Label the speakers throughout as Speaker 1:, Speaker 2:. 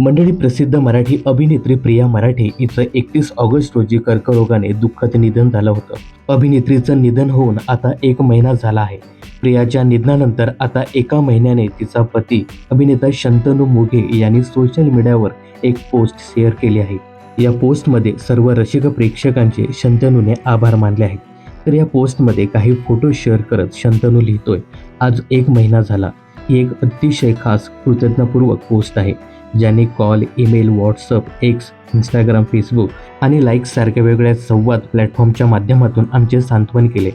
Speaker 1: मंडळी प्रसिद्ध मराठी अभिनेत्री प्रिया मराठे हिचं एकतीस ऑगस्ट रोजी कर्करोगाने दुःखद निधन झालं होतं. अभिनेत्रीचं निधन होऊन आता एक महिना झाला आहे. प्रियाच्या निधनानंतर आता एका महिन्याने तिचा पती अभिनेता शंतनू मोघे यांनी सोशल मीडियावर एक पोस्ट शेअर केली आहे. या पोस्टमध्ये सर्व रसिक प्रेक्षकांचे शंतनूने आभार मानले आहेत. तर या पोस्टमध्ये काही फोटो शेअर करत शंतनू लिहितोय आज एक महिना झाला. ही एक अतिशय खास कृतज्ञपूर्वक पोस्ट आहे ज्याने call email WhatsApp X Instagram Facebook आणि लाईक्स सारख्या वेगळ्या संवाद प्लॅटफॉर्मच्या माध्यमातून आमचे सांत्वन केले.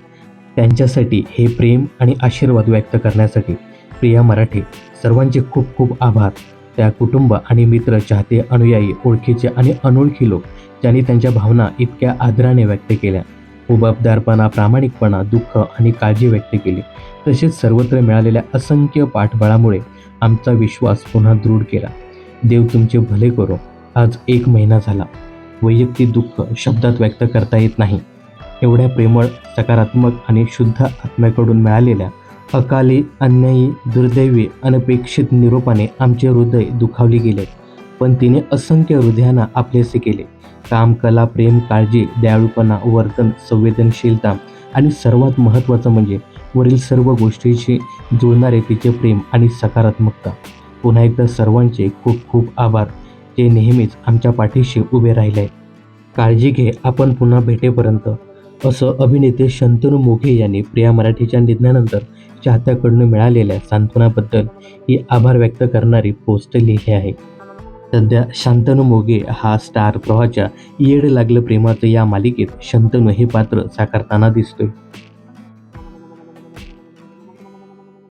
Speaker 1: त्यांच्यासाठी हे प्रेम आणि आशीर्वाद व्यक्त करण्यासाठी प्रिया मराठे सर्वांचे खूप खूप आभार. त्या कुटुंब आणि मित्र चाहते अनुयायी ओळखीचे आणि अनोळखी लोक ज्यांनी त्यांच्या भावना इतक्या आदराने व्यक्त केल्या. उबाबदारपणा प्रामाणिकपणा दुःख आणि काळजी व्यक्त केली. तसेच सर्वत्र मिळालेल्या असंख्य पाठबळामुळे आमचा विश्वास पुन्हा दृढ केला. देव तुमचे भले करो. आज एक महिना झाला. वैयक्तिक दुःख शब्दात व्यक्त करता येत नाही. एवढ्या प्रेमळ सकारात्मक आणि शुद्ध आत्म्याकडून मिळालेल्या अकाली अन्यायी दुर्दैवी अनपेक्षित निरोपाने आमचे हृदय दुखावले गेले. पण तिने असंख्य हृदयांना आपलेसे केले. काम कला प्रेम काळजी दयाळूपणा वर्तन संवेदनशीलता आणि सर्वात महत्त्वाचं म्हणजे वरील सर्व गोष्टीशी जुळणारे तिचे प्रेम आणि सकारात्मकता. पुन्हा एकदा सर्वांचे खूप खूप आभार. जे नेहमीच आमच्या पाठीशी उभे राहिले. काळजी घे आपण पुन्हा भेटेपर्यंत. असं अभिनेते शंतनू मोघे यांनी प्रिया मराठीच्या निधनानंतर चाहत्याकडून मिळालेल्या सांत्वनाबद्दल ही आभार व्यक्त करणारी पोस्ट लिहिली आहे. सध्या शांतनू मोगे हा स्टार प्रवाहाच्या येड लागलं प्रेमाचं या मालिकेत शंतनू हे पात्र साकारताना दिसतोय.